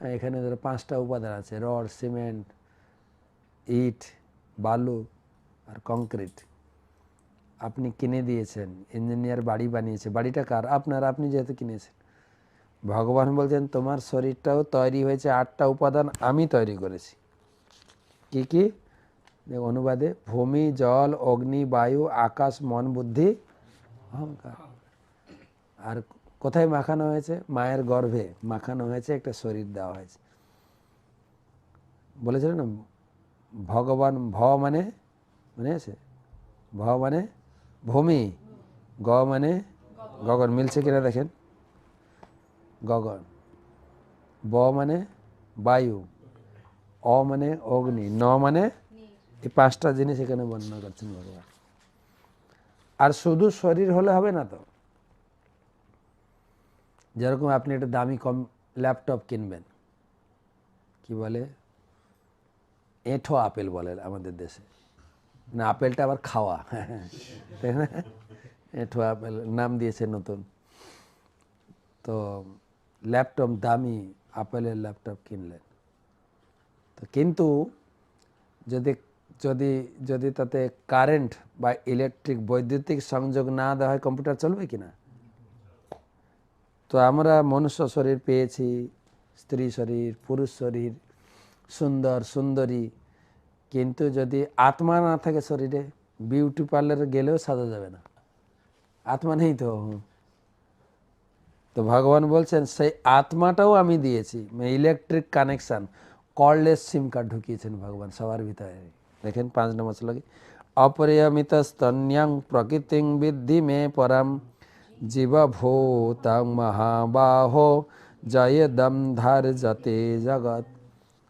এখানে ধরো পাঁচটা উপাদান আছে, রড, সিমেন্ট, ইট, বালু আর কংক্রিট আপনি কিনে দিয়েছেন ইঞ্জিনিয়ার বাড়ি বানিয়েছে। বাড়িটা কার? আপনার, আপনি যেহেতু কিনেছেন। ভগবান বলছেন, তোমার শরীরটাও তৈরি হয়েছে, আটটা উপাদান আমি তৈরি করেছি। কি কি? অনুবাদে, ভূমি, জল, অগ্নি, বায়ু, আকাশ, মন, বুদ্ধি, অহংকার। আর কোথায় মাখানো হয়েছে? মায়ের গর্ভে মাখানো হয়েছে, একটা শরীর দেওয়া হয়েছে। বলেছিল না, ভগবান ভ মানে মনে আছে? ভ মানে ভূমি, গ মানে গগন। মিলছে কিনা দেখেন? গগন। ব মানে বায়ু, অ মানে অগ্নি, ন মানে এই পাঁচটা জিনিস এখানে বর্ণনা করছেন ভগবান। আর শুধু শরীর হলে হবে না তো? যেরকম আপনি একটা দামি কম ল্যাপটপ কিনবেন, কি বলে? এঁঠো আপেল বলে আমাদের দেশে। না, আপেলটা আবার খাওয়া। তাই না? এঁঠো আপেল, নাম দিয়েছে নতুন। তো ল্যাপটপ, দামি আপেলের ল্যাপটপ কিনলেন। তো কিন্তু যদি যদি যদি তাতে কারেন্ট বা ইলেকট্রিক বৈদ্যুতিক সংযোগ না দেওয়া হয়, কম্পিউটার চলবে কি না? তো আমরা মনুষ্য শরীর পেয়েছি, স্ত্রী শরীর, পুরুষ শরীর, সুন্দর, সুন্দরী। কিন্তু যদি আত্মা না থাকে শরীরে, বিউটি পার্লারে গেলেও সাজা যাবে না। আত্মা নেই তো। তো ভগবান বলছেন, সেই আত্মাটাও আমি দিয়েছি। Electric connection cordless SIM card ঢুকিয়েছেন ভগবান সবার ভিতরে। দেখেন পাঁচ নম্বর শ্লোকে অপরিয়মিত স্তন্যাং প্রকৃতিং বিদ্ধি মে পরম। জীবভূতাং মহাবাহ জয় দম ধার যাতে জগৎ।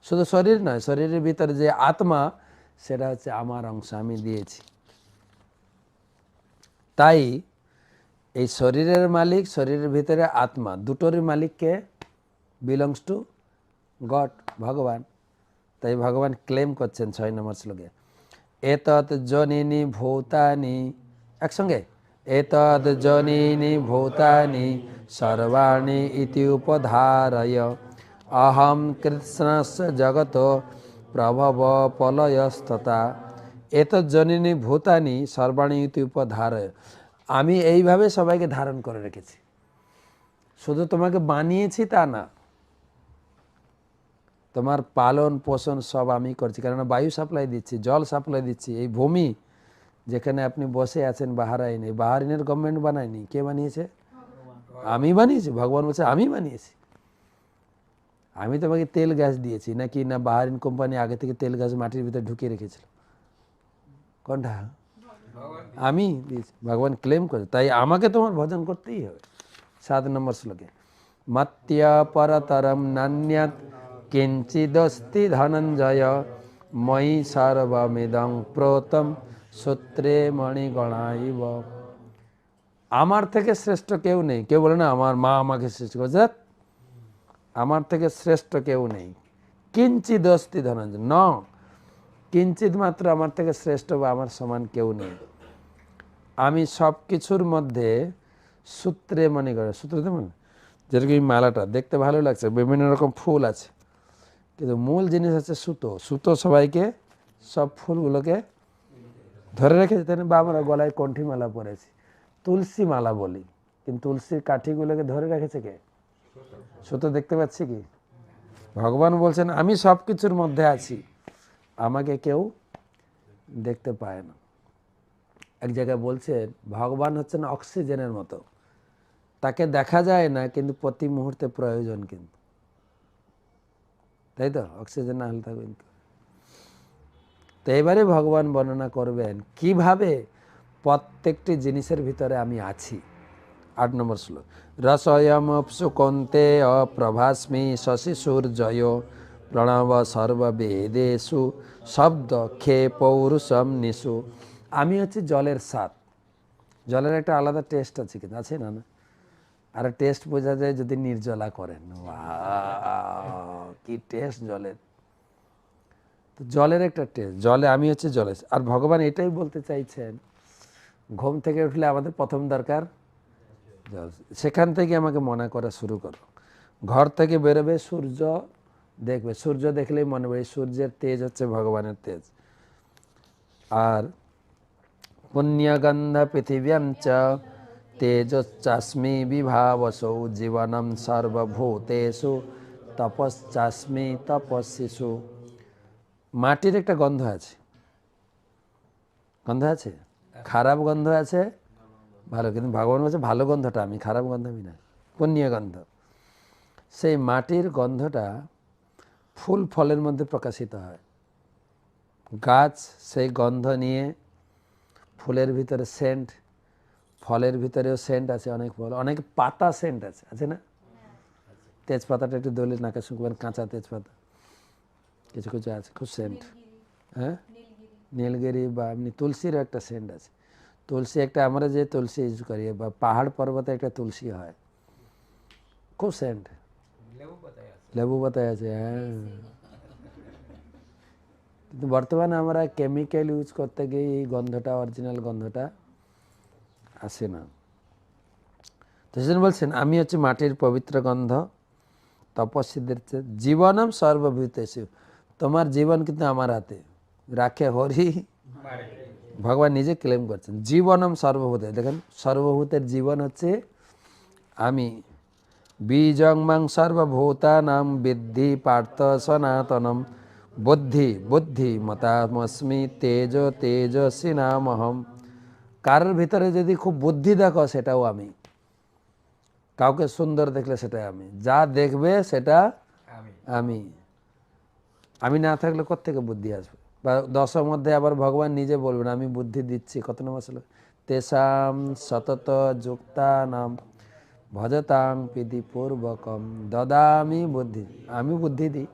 শুধু শরীর নয়, শরীরের ভিতরে যে আত্মা, সেটা হচ্ছে আমার অংশ, আমি দিয়েছি। তাই এই শরীরের মালিক, শরীরের ভিতরে আত্মা দুটোরই মালিককে বিলংস টু গড ভগবান। তাই ভগবান ক্লেম করছেন ছয় নম্বর শ্লোকে। এতৎ জনিনি ভূতানি। একসঙ্গে? এতৎ জনিনি ভূতানি সর্বাণি ইতি উপধারয় অহম কৃষ্ণস্য জগত প্রভব পলয়স্ততা এতৎ জনিনি ভূতানি সর্বাণি ইতি উপধারয় আমি এইভাবে সবাইকে ধারণ করে রেখেছি। শুধু তোমাকে বানিয়েছি তা না, তোমার পালন পোষণ সব আমি করছি। কেননা বায়ু সাপ্লাই দিচ্ছি, জল সাপ্লাই দিচ্ছি, এই ভূমি যেখানে আপনি বসে আছেন বাহারাইন বাহারিনের গভর্নমেন্ট বানায়নি। কে বানিয়েছে? আমি বানিয়েছি। ভগবান বলছে, আমি বানিয়েছি। আমি তোমাকে তেল গ্যাস দিয়েছি। নাকি না বাহারিন কোম্পানি আগে থেকে তেল গ্যাস মাটির ভিতরে ঢুকিয়ে রেখেছিল? কোনটা আমি দিয়েছি। ভগবান ক্লেম করে তাই আমাকে তোমার ভজন করতেই হবে। সাত নম্বর শ্লোকে, মত্যা পরতরম নান্যাত কিঞ্চিদস্তি ধনঞ্জয়, ময়ি সর্বমিদং প্রতম সূত্রে মণিগণাইব আমার থেকে শ্রেষ্ঠ কেউ নেই। কেউ বলে না, আমার মা আমাকে সৃষ্টি করেছে। আমার থেকে শ্রেষ্ঠ কেউ নেই। কিঞ্চিত অস্তি ধনঞ্জয়। ন কিঞ্চিত মাত্র আমার থেকে শ্রেষ্ঠ বা আমার সমান কেউ নেই। আমি সব কিছুর মধ্যে সূত্রে মনে করে সূত্রতে মনে? যেরকম এই মালাটা, দেখতে ভালো লাগছে, বিভিন্ন রকম ফুল আছে। কিন্তু মূল জিনিস আছে সুতো। সুতো সবাইকে, সব ফুলগুলোকে ধরে রেখেছে তাই বা আমরা গলায় কণ্ঠী মালা পরেছি। তুলসী মালা বলি, কিন্তু তুলসীর কাঠিগুলোকে ধরে রেখেছে কে? সুতো দেখতে পাচ্ছি কি? ভগবান বলছেন, আমি সব কিছুর মধ্যে আছি, আমাকে কেউ দেখতে পায় না। এক জায়গায় বলছেন, ভগবান হচ্ছেন অক্সিজেনের মতো। তাকে দেখা যায় না, কিন্তু প্রতি মুহূর্তে প্রয়োজন কিন্তু। তাই তো? অক্সিজেন না হলে থাকবেন কি? তো এবারে ভগবান বর্ণনা করবেন, কীভাবে প্রত্যেকটি জিনিসের ভিতরে আমি আছি? আট নম্বর শ্লোক। রসয়ম সুকন্তে অপ্রভাস্মি শশী সূর্যয় প্রণব সর্ববেদেশু শব্দ খে পৌরুষম নিশু আমি হচ্ছে জলের স্বাদ। জলের একটা আলাদা টেস্ট আছে কিন্তু, আছে না না? আর টেস্ট বোঝা যায় যদি নির্জলা করেন। কি টেস্ট জলের। তো জলের একটা টেস্ট জলে আমি হচ্ছে জলে আর ভগবান এটাই বলতে চাইছেন, ঘুম থেকে উঠলে আমাদের প্রথম দরকার জল। সেখান থেকে আমাকে মনে করা শুরু করো। ঘর থেকে বেরোবে, সূর্য দেখবে। সূর্য দেখলেই মনে পড়ে সূর্যের তেজ হচ্ছে ভগবানের তেজ। আর পুণ্যগন্ধ পৃথিব্যাম চ তেজশ্চাস্মি বিভাবসৌ জীবনম সর্বভূতেষু, তপশ্চাস্মি তপস্বিষু। মাটির একটা গন্ধ আছে। গন্ধ আছে? খারাপ গন্ধ আছে? ভালো কিন্তু ভগবান বলছে ভালো গন্ধটা আমি খারাপ গন্ধ আমি না পুণ্য গন্ধ। সেই মাটির গন্ধটা ফুল ফলের মধ্যে প্রকাশিত হয়। গাছ সেই গন্ধ নিয়ে ফুলের ভিতরে সেন্ট ফলের ভিতরেও সেন্ট আছে অনেক ফল অনেক পাতা সেন্ট আছে আছে না? তেজপাতাটা একটু দলে নাকে শুকবেন কাঁচা তেজপাতা। কিছু কিছু আছে? খুব সেন্ট হ্যাঁ? নীলগিরি। বা এমনি তুলসীরও একটা সেন্ট আছে। তুলসী একটা আমরা যে তুলসী ইউজ করি বা পাহাড় পর্বতে একটা তুলসী হয়। খুব সেন্ট লেবু পাতায় আছে। হ্যাঁ। কিন্তু বর্তমানে আমরা কেমিক্যাল ইউজ করতে গিয়ে এই গন্ধটা অরিজিনাল গন্ধটা আসে না। তো সেজন্য বলছেন আমি হচ্ছে মাটির পবিত্র গন্ধ তপস্বীদের জীবনম সর্বভূতেষু। তোমার জীবন কিন্তু আমার হাতে। রাখে হরি। ভগবান নিজে ক্লেম করছেন। জীবনম সর্বভূতে। দেখেন সর্বভূতের জীবন হচ্ছে আমি। বীজং মাং সর্বভূতানাম বিদ্ধি পার্থ সনাতনম। বুদ্ধি বুদ্ধি মতামস্মি তেজ তেজস্বী নামহম। কারোর ভিতরে যদি খুব বুদ্ধি দেখো সেটাও আমি। কাউকে সুন্দর দেখলে সেটা আমি। যা দেখবে সেটা আমি। আমি না থাকলে কোত্থেকে বুদ্ধি আসবে? বা দশের মধ্যে আবার ভগবান নিজে বলবেন আমি বুদ্ধি দিচ্ছি। কত নম্বর ছিল তেসাম সতত যুক্তা নাম ভজতাং পিদি পূর্বকম। দদামি বুদ্ধি, আমি বুদ্ধি দিই।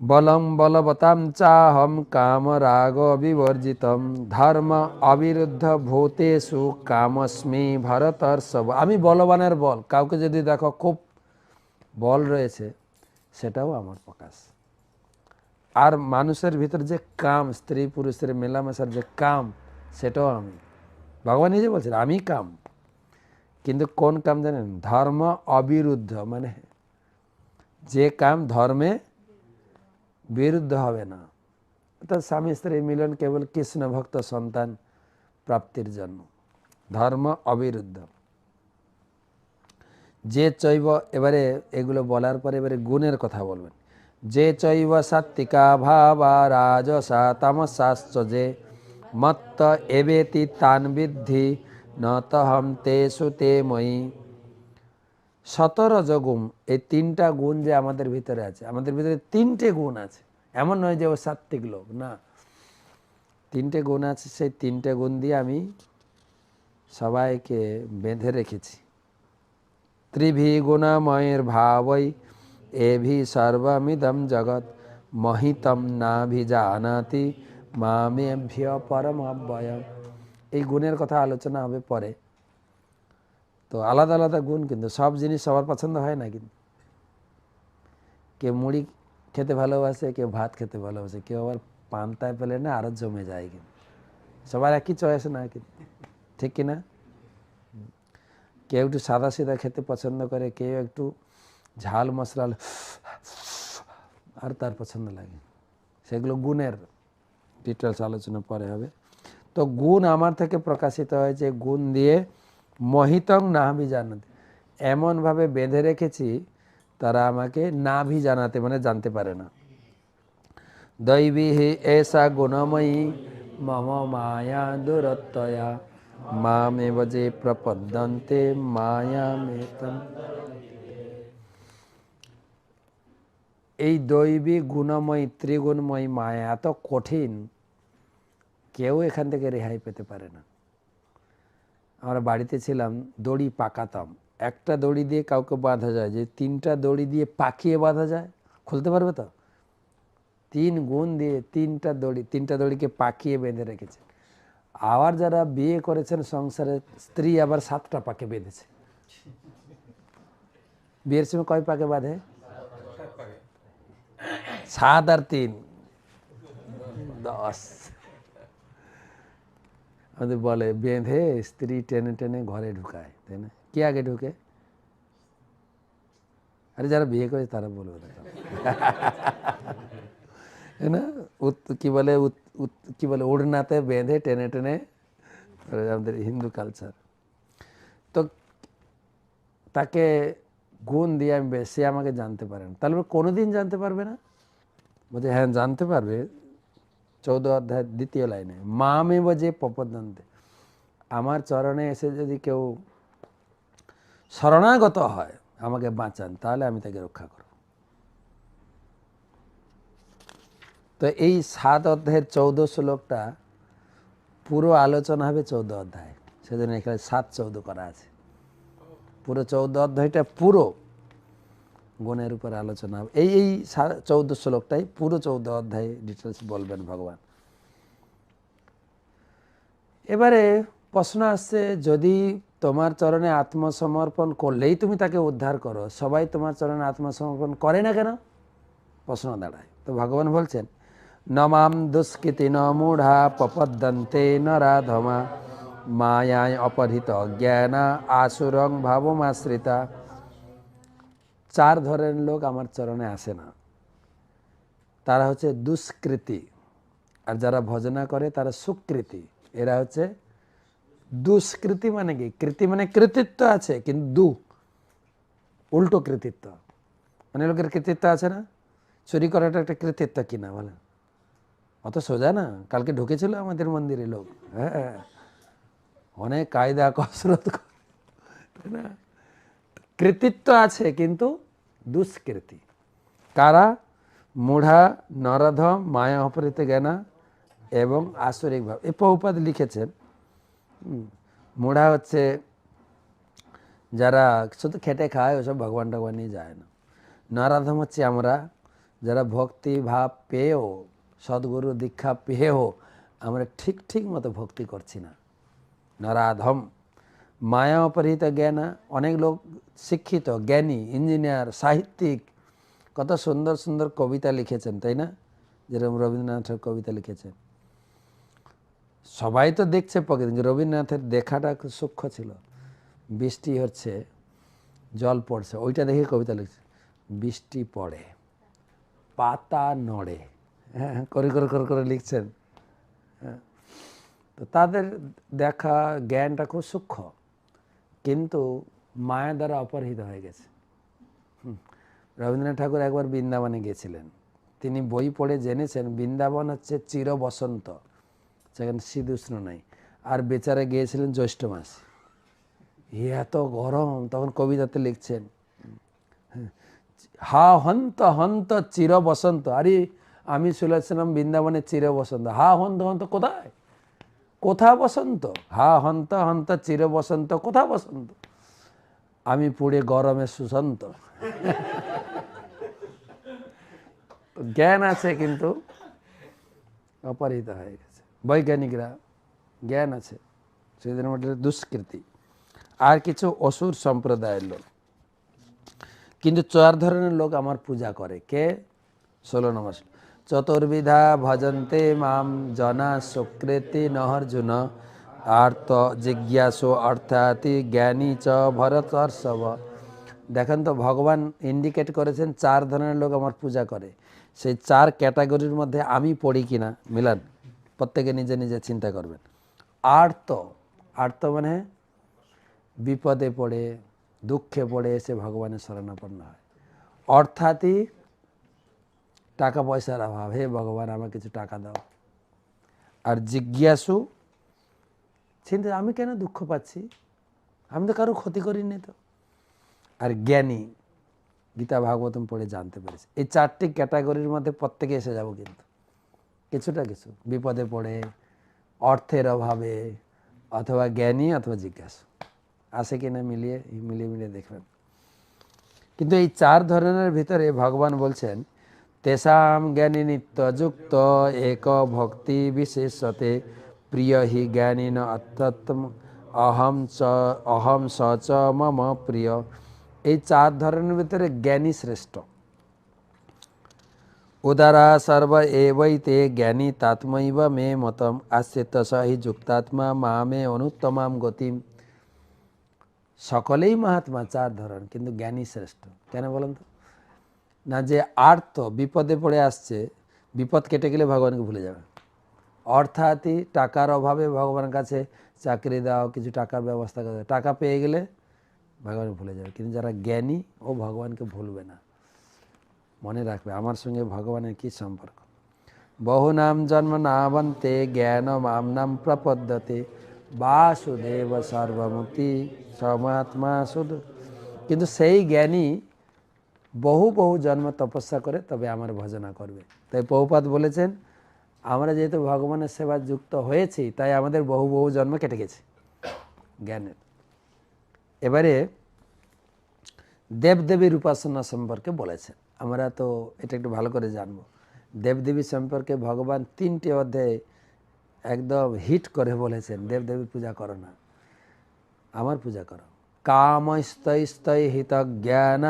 বলম বলবতাম চাহম কাম রাগ বিবর্জিতম। ধর্ম অবিরুদ্ধ ভূতেষু কামস্মি সব আমি বলবানের বল। কাউকে যদি দেখো খুব বল রয়েছে সেটাও আমার প্রকাশ। আর মানুষের ভিতর যে কাম, স্ত্রী পুরুষের মেলামেশার যে কাম, সেটাও আমি। ভগবান নিজে বলছেন, আমি কাম। কিন্তু কোন কাম জানেন? ধর্ম অবিরুদ্ধ মানে যে কাম ধর্মে বিরুদ্ধ হবে না। অর্থাৎ স্বামী, স্ত্রী মিলন কেবল কৃষ্ণ ভক্ত সন্তান প্রাপ্তির জন্য। ধর্ম অবিরুদ্ধ। যে চৈব এবারে এগুলো বলার পরে এবারে গুণের কথা বলবেন। যে চৈব সাত্বিকা ভাবা রাজসা তামসাশ্চ যে মত্ত এবেতি তান বিদ্ধি ন তহম তে সুতে ময়ী সতর গুণ এই তিনটা গুণ যে আমাদের ভিতরে আছে, আমাদের ভিতরে তিনটে গুণ আছে। এমন নয় যে ও সাত্বিক লোক, না। তিনটে গুণ আছে, সেই তিনটে গুণ দিয়ে আমি সবাইকে বেঁধে রেখেছি। ত্রিভি গুণময়ের ভাবই এভি সর্বমিদম জগৎ মহিতম নাভিজানাতি মামেভ্য পরম অব্যয় এই গুণের কথা আলোচনা হবে পরে। তো আলাদা আলাদা গুণ কিন্তু, সব জিনিস সবার পছন্দ হয় না কিন্তু। কেউ মুড়ি খেতে ভালোবাসে, কেউ ভাত খেতে ভালোবাসে, কেউ আবার পান্তায় পেলে না আরও জমে যায় কিন্তু। সবার একই চয়েস না কিন্তু। ঠিক কিনা? কেউ একটু সাদা সিধা খেতে পছন্দ করে, কেউ একটু ঝাল মশলা আর তার পছন্দ লাগে। সেগুলো গুণের ডিটেলস আলোচনা পরে হবে। তো গুণ আমার থেকে প্রকাশিত হয়েছে গুণ দিয়ে মহিতং নাভি জানাতে। এমনভাবে বেঁধে রেখেছি, তারা আমাকে নাভি জানাতে মানে জানতে পারে না। দৈবী এসা গুণময়ী, মম মায়া দুরত্তয়া মামেব যে প্রপদ্যন্তে মায়ামেতম এই দৈবী গুণময়ী, ত্রিগুণময়ী মায়া এত কঠিন, কেউ এখান থেকে রেহাই পেতে পারে না। আমরা বাড়িতে ছিলাম, দড়ি পাকাতাম। একটা দড়ি দিয়ে কাউকে বাঁধা যায়, যে তিনটা দড়ি দিয়ে পাকিয়ে বাঁধা যায়, খুলতে পারবে তো? তিন গুণ দিয়ে তিনটা দড়ি, তিনটা দড়িকে পাকিয়ে বেঁধে রেখেছে। আবার যারা বিয়ে করেছেন সংসারে, স্ত্রী আবার সাতটা পাকে বেঁধেছে। বিয়ের সময় কয় পাকে বাঁধে? সাত আর তিন। দশ। আমাদের বলে, বেঁধে স্ত্রী টেনে টেনে ঘরে ঢুকায় তাই না? কে আগে ঢুকে? আরে যারা বিয়ে করে তারা বলবে না। কি বলে কি বলে উড়নাতে বেঁধে টেনে টেনে আমাদের হিন্দু কালচার তো তাকে গুণ দিয়ে আমি বেশি আমাকে জানতে পারেন তাহলে বলে, কোনোদিন জানতে পারবে না? বলছে হ্যাঁ জানতে পারবে। চৌদ্দ অধ্যায় দ্বিতীয় লাইনে মা মে বজে পপদান্তে আমার চরণে এসে যদি কেউ শরণাগত হয় আমাকে বাঁচান তাহলে আমি তাকে রক্ষা করব। তো এই সাত অধ্যায়ের চৌদ্দ শ্লোকটা পুরো আলোচনা হবে চৌদ্দ অধ্যায়। সেজন্য এখানে সাত চৌদ্দ করা আছে। পুরো চৌদ্দ অধ্যায়টা পুরো গুণের উপর আলোচনা হবে। এই এই চৌদ্দ শ্লোকটাই পুরো চৌদ্দ অধ্যায়ে ডিটেলস বলবেন ভগবান। এবারে প্রশ্ন আসছে, যদি তোমার চরণে আত্মসমর্পণ করলেই তুমি তাকে উদ্ধার করো, সবাই তোমার চরণে আত্মসমর্পণ করে না কেন? প্রশ্ন দাঁড়ায়। তো ভগবান বলছেন নমাম দুষ্কৃতি ন মূঢ়া পপদ্যন্তে ন রাধমা মায়ায় অপহৃত জ্ঞানা আসুরং ভাবমাশ্রিতা চার ধরনের লোক আমার চরণে আসে না। তারা হচ্ছে দুষ্কৃতি। আর যারা ভজনা করে তারা সুকৃতি। এরা হচ্ছে দুষ্কৃতি মানে কি? কৃতি মানে কৃতিত্ব আছে, কিন্তু দু। উল্টো কৃতিত্ব। অনেক লোকের কৃতিত্ব আছে না? চুরি করাটা একটা কৃতিত্ব কিনা বলেন। অত সোজা না? কালকে ঢুকেছিল আমাদের মন্দিরে লোক। হ্যাঁ অনেক কায়দা, কসরত না? কৃতিত্ব আছে কিন্তু দুষ্কৃতি। কারা? মূঢ়া, নরধম, মায়া অপহৃত জ্ঞানা এবং আসরিক ভাব। এ বহুপাদ লিখেছেন মূঢ়া হচ্ছে যারা শুধু খেটে খায়, ওসব ভগবান টগবান নিয়ে যায় না। নরাধম হচ্ছে আমরা, যারা ভক্তি ভাব পেয়েও সদ্গুরু দীক্ষা পেয়েও আমরা ঠিক ঠিক মতো ভক্তি করছি না। নরাধম মায়া অপহৃত জ্ঞান, অনেক লোক শিক্ষিত, জ্ঞানী, ইঞ্জিনিয়ার, সাহিত্যিক, কত সুন্দর সুন্দর কবিতা লিখেছেন, তাই না? যেরকম রবীন্দ্রনাথের কবিতা লিখেছেন। সবাই তো দেখছে প্রকৃতি রবীন্দ্রনাথের দেখাটা খুব সূক্ষ্ম ছিল। বৃষ্টি হচ্ছে, জল পড়ছে, ওইটা দেখে কবিতা লিখছে, বৃষ্টি পড়ে, পাতা নড়ে। হ্যাঁ করে করে করে করে লিখছেন। হ্যাঁ। তো তাদের দেখা জ্ঞানটা খুব সূক্ষ্ম, কিন্তু মায়া দ্বারা অপহৃত হয়ে গেছে। রবীন্দ্রনাথ ঠাকুর একবার বৃন্দাবনে গিয়েছিলেন তিনি বই পড়ে জেনেছেন, বৃন্দাবন হচ্ছে চির বসন্ত সেখানে শীত উষ্ণ নাই। আর বেচারা গিয়েছিলেন জ্যৈষ্ঠ মাস। এত গরম, তখন কবিতাতে লিখছেন। হা হন্ত হন্ত চির বসন্ত আরে আমি শুনেছিলাম বৃন্দাবনে চির বসন্ত হা হন্ত হন্ত কোথায়? কোথা বসন্ত? হা হন্ত হন্ত চির বসন্ত কোথা বসন্ত? আমি পুড়ে গরমে সুসন্ত। জ্ঞান আছে কিন্তু অপহৃত হয়ে গেছে। বৈজ্ঞানিকরা জ্ঞান আছে সেদিন দুষ্কৃতি। আর কিছু অসুর সম্প্রদায়ের লোক। কিন্তু চার ধরনের লোক আমার পূজা করে। কে? ষোলো শ্লোক। চতুর্বিধা ভজন্তে মাম জনা সুকৃতি নহর্জুন। আর্ত জিজ্ঞাসু অর্থাতি জ্ঞানী চ ভরতর্ষব দেখেন তো, ভগবান ইন্ডিকেট করেছেন চার ধরনের লোক আমার পূজা করে। সেই চার ক্যাটাগরির মধ্যে আমি পড়ি কিনা, মিলান, প্রত্যেকে নিজে নিজে চিন্তা করবেন। আর্ত আর্ত মানে বিপদে পড়ে, দুঃখে পড়ে এসে ভগবানের শরণাপন্ন হয়। অর্থাৎই টাকা পয়সার অভাব। হে ভগবান আমার কিছু টাকা দাও। আর জিজ্ঞাসু, চিন্তা, আমি কেন দুঃখ পাচ্ছি? আমি তো কারও ক্ষতি করিনি তো? আর জ্ঞানী, গীতা ভাগবতম পড়ে জানতে পেরেছে। এই চারটি ক্যাটাগরির মধ্যে প্রত্যেকে এসে যাব কিন্তু। কিছুটা কিছু। বিপদে পড়ে, অর্থের অভাবে, অথবা জ্ঞানী অথবা জিজ্ঞাসু। আসে কিনা মিলিয়ে মিলিয়ে মিলিয়ে দেখবেন। কিন্তু এই চার ধরনের ভিতরে ভগবান বলছেন তেষাম জ্ঞানী নিত্যযুক্ত এক ভক্তি বিশেষতে প্রিয় হি জ্ঞানী ন অত্যত্ম অহম চ অহম স চ মম প্রিয় এই চার ধরনের ভিতরে জ্ঞানী শ্রেষ্ঠ উদারা সর্ব এবৈতে জ্ঞানী তাত্মৈব মে মতম আশ্রিত স হি যুক্তাত্মা মা মে অনুত্তমাম গতিম সকলেই মহাত্মা চার ধরন কিন্তু জ্ঞানী শ্রেষ্ঠ কেন বলেন তো না যে আর্ত বিপদে পড়ে আসছে, বিপদ কেটে গেলে ভগবানকে ভুলে যাবে। অর্থাৎই টাকার অভাবে ভগবানের কাছে চাকরি দাও কিছু টাকার ব্যবস্থা করে। টাকা পেয়ে গেলে ভগবানকে ভুলে যাবে। কিন্তু যারা জ্ঞানী, ও ভগবানকে ভুলবে না। মনে রাখবে, আমার সঙ্গে ভগবানের কি সম্পর্ক? বহু নাম জন্ম নাবন্তে জ্ঞান মাম নাম প্রপদ্যতে। বাসুদেব সর্বমূর্তি সমাত্মা শুধু। কিন্তু সেই জ্ঞানী বহু বহু জন্ম তপস্যা করে তবে আমার ভজনা করবে। তাই বহুপাত বলেছেন, আমরা যেহেতু ভগবানের সেবা যুক্ত হয়েছি, তাই আমাদের বহু বহু জন্ম কেটে গেছে জ্ঞানের। এবারে দেবদেবীর উপাসনা সম্পর্কে বলেছেন। আমরা তো এটা একটু ভালো করে জানব। দেবদেবী সম্পর্কে ভগবান তিনটি অধ্যায়ে একদম হিট করে বলেছেন, দেবদেবী পূজা করো না, আমার পূজা করো। কামস্তৈ হিত জ্ঞান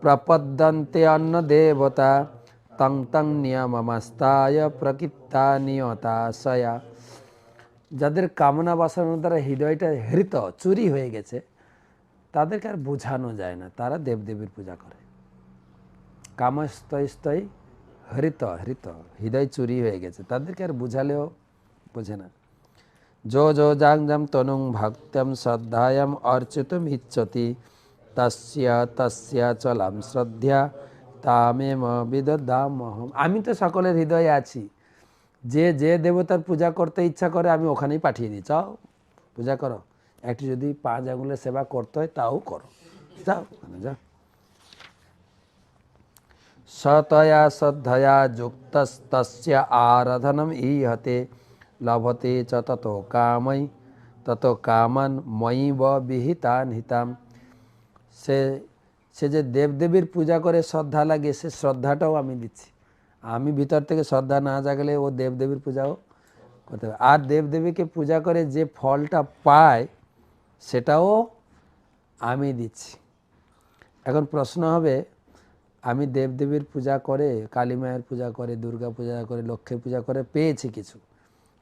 প্রপদ্যন্তে অন্ন দেবতা তং তং নিয়মমস্তায় প্রকৃতা নিয়তাশয়া যাদের কামনা বাসনার দ্বারা হৃদয়টা হৃত, চুরি হয়ে গেছে, তাদেরকে আর বোঝানো যায় না। তারা দেবদেবীর পূজা করে। কামস্তৈ হৃত হৃত, হৃদয় চুরি হয়ে গেছে। তাদেরকে আর বুঝালেও বোঝে না। যো যো জাংজম তনুং ভক্তম শ্রদ্ধায়াম, অর্চিতুম, ইচ্ছতি। তস্য তস্য চলাম শ্রদ্ধা তামেম বিদদামহম আমি তো সকলের হৃদয়ে আছি। যে যে দেবতার পূজা করতে ইচ্ছা করে আমি ওখানেই পাঠিয়ে দিই। চাও পূজা করো। একটু যদি পাঁচ আঙুলের সেবা করতে হয়, তাও করো। যাও সতয়া শ্রদ্ধয়া যুক্তস্তস্য আরাধনম ইহতে লভতে চ তত কামৈ, তত কামান ব বিহিতান হিতাম সে সে যে দেবদেবীর পূজা করে শ্রদ্ধা লাগে সে শ্রদ্ধাটাও আমি দিচ্ছি। আমি ভিতর থেকে শ্রদ্ধা না জাগলে ও দেবদেবীর পূজাও করতে হবে আর দেবদেবীকে পূজা করে যে ফলটা পায়, সেটাও আমি দিচ্ছি। এখন প্রশ্ন হবে, আমি দেবদেবীর পূজা করে, কালী মায়ের পূজা করে, দুর্গা পূজা করে লক্ষ্মী পূজা করে পেয়েছি কিছু।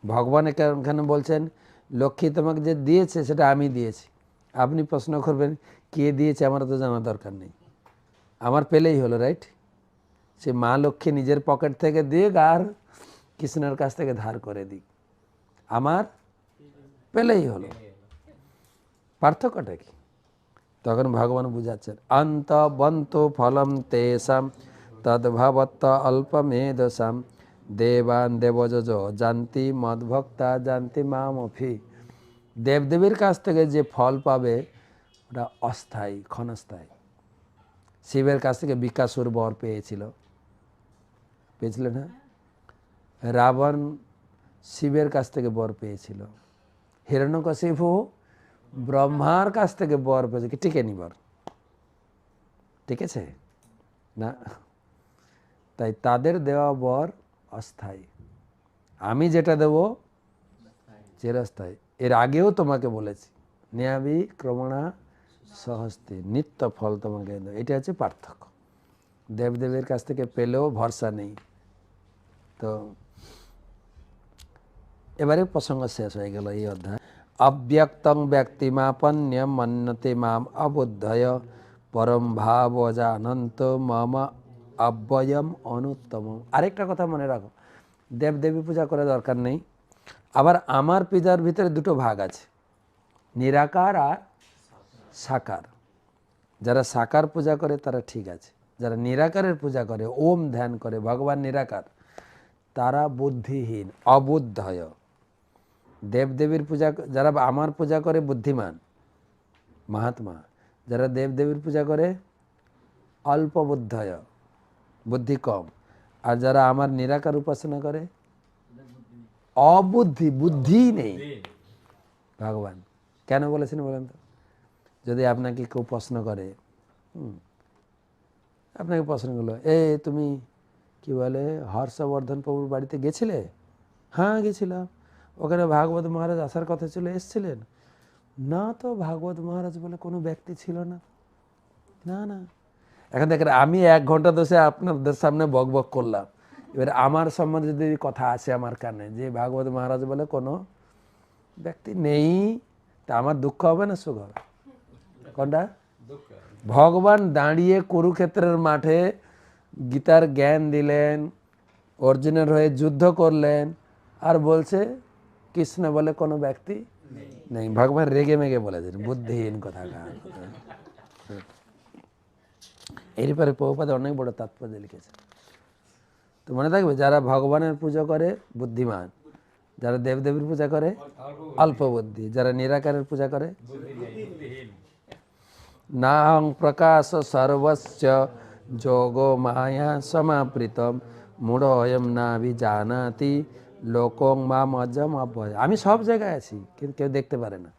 ভগবান এখানে বলছেন, লক্ষ্মী তোমাকে যে দিয়েছে, সেটা আমি দিয়েছি। আপনি প্রশ্ন করবেন, কে দিয়েছে আমার তো জানা দরকার নেই। আমার পেলেই হলো রাইট সে মা লক্ষ্মী নিজের পকেট থেকে দিক আর কৃষ্ণের কাছ থেকে ধার করে দিক। আমার পেলেই হলো। পার্থক্যটা কি? তখন ভগবান বুঝাচ্ছেন অন্ত বন্ত ফলম তেসাম অল্প মেদসাম দেবান দেবজ জানতি মদভক্তা, জানতি মামফি। দেবদেবীর কাছ থেকে যে ফল পাবে, ওটা অস্থায়ী, ক্ষণস্থায়ী। শিবের কাছ থেকে বিকাশুর বর পেয়েছিল। পেয়েছিল না রাবণ শিবের কাছ থেকে বর পেয়েছিল। হিরণ্যকশিপু ব্রহ্মার কাছ থেকে বর পেয়েছে। কি টিকে নি বর? ঠিক আছে না। তাই তাদের দেওয়া বর অস্থায়ী। আমি যেটা দেব, চিরস্থায়ী। এর আগেও তোমাকে বলেছি নেয়াবি ক্রমণা সহস্তি, নিত্য ফল তোমাকে এটা হচ্ছে পার্থক্য। দেবদেবের কাছ থেকে পেলেও ভরসা নেই। তো এবারে প্রসঙ্গ শেষ হয়ে গেল এই অধ্যায়। অব্যক্তং ব্যক্তিমাপন্য মন্যতে মাম অবুদ্ধয়, পরম ভাব জানন্ত মম অব্যয়ম অনুত্তম। আরেকটা কথা মনে রাখো, দেবদেবী পূজা করা দরকার নেই। আবার আমার পূজার ভিতরে দুটো ভাগ আছে। নিরাকার আর সাকার। যারা সাকার পূজা করে, তারা ঠিক আছে। যারা নিরাকারের পূজা করে, ওম ধ্যান করে, ভগবান নিরাকার, তারা বুদ্ধিহীন, অবুদ্ধয়। দেবদেবীর পূজা, যারা আমার পূজা করে, বুদ্ধিমান, মহাত্মা। যারা দেবদেবীর পূজা করে অল্প বুদ্ধয় বুদ্ধি কম। আর যারা আমার নিরাকার উপাসনা করে অবুদ্ধি বুদ্ধি নেই। ভগবান কেন বলেছেন বলেন তো? যদি আপনাকে কেউ প্রশ্ন করে হুম, আপনাকে প্রশ্ন করল এ তুমি কি বলে হর্ষবর্ধন প্রভুর বাড়িতে গেছিলে? হ্যাঁ গেছিলাম। ওখানে ভাগবত মহারাজ আসার কথা ছিল এসছিলেন। না তো ভাগবত মহারাজ বলে কোনো ব্যক্তি ছিল না। না না। এখন দেখেন আমি এক ঘণ্টা দোষে আপনাদের সামনে বক বক করলাম। এবার আমার সম্বন্ধে যদি কথা আসে আমার কানে যে ভাগবত মহারাজ বলে কোনো ব্যক্তি নেই তা আমার দুঃখ হবে না সুখ হবে? কোনটা? ভগবান দাঁড়িয়ে কুরুক্ষেত্রের মাঠে গীতার জ্ঞান দিলেন অর্জুনের হয়ে যুদ্ধ করলেন আর বলছে কৃষ্ণ বলে কোনো ব্যক্তি নেই। ভগবান রেগে মেগে বলেছেন বুদ্ধিহীন কথা এরপরে প্রভুপাদ অনেক বড় তাৎপর্য লিখেছে তো মনে থাকবে, যারা ভগবানের পুজো করে, বুদ্ধিমান। যারা দেবদেবীর পূজা করে, অল্প বুদ্ধি। যারা নিরাকারের পূজা করে, নাহং প্রকাশ সর্বস্ব যোগ মায়া মূঢ়য়ম না জানাতি। লোকং মাম অজম অভয় আমি সব জায়গায় আছি, কিন্তু কেউ দেখতে পারে না।